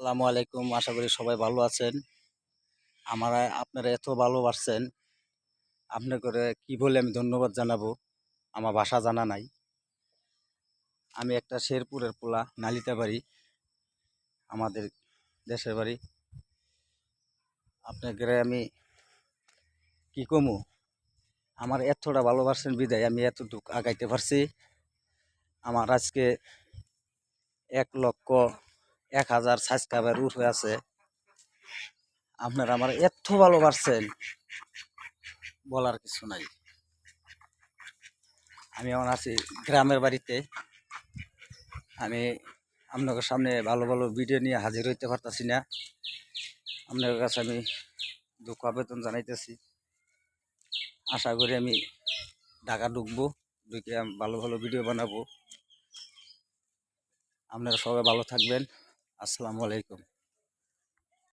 আসসালামু আলাইকুম। আশা করি সবাই ভালো আছেন। আমার, আপনারা এত ভালোবাসছেন। আপনি করে কি বলে আমি ধন্যবাদ জানাব। আমার ভাষা জানা নাই। আমি একটা শেরপুরের পোলা, নালিতা বাড়ি। আমাদের দেশের বাড়ি। আপনাকে আমি কি কমু? আমার এতটা ভালোবাসেন বিদায়, আমি এতটুকু আগাইতে পারছি। আমার আজকে এক লক্ষ এক হাজার সাবস্ক্রাইবার উঠে আছে। আপনারা আমার এত ভালোবাসছেন, বলার কিছু নাই। আমি এখন আছি গ্রামের বাড়িতে। আমি আপনাদের সামনে ভালো ভালো ভিডিও নিয়ে হাজির হইতে পারতাছি না। আপনাদের কাছে আমি দুঃখ আবেদন জানাইতেছি। আশা করি আমি ঢাকা ঢুকবো, ঢুকে ভালো ভালো ভিডিও বানাবো। আপনারা সবাই ভালো থাকবেন। আসসালামু আলাইকুম।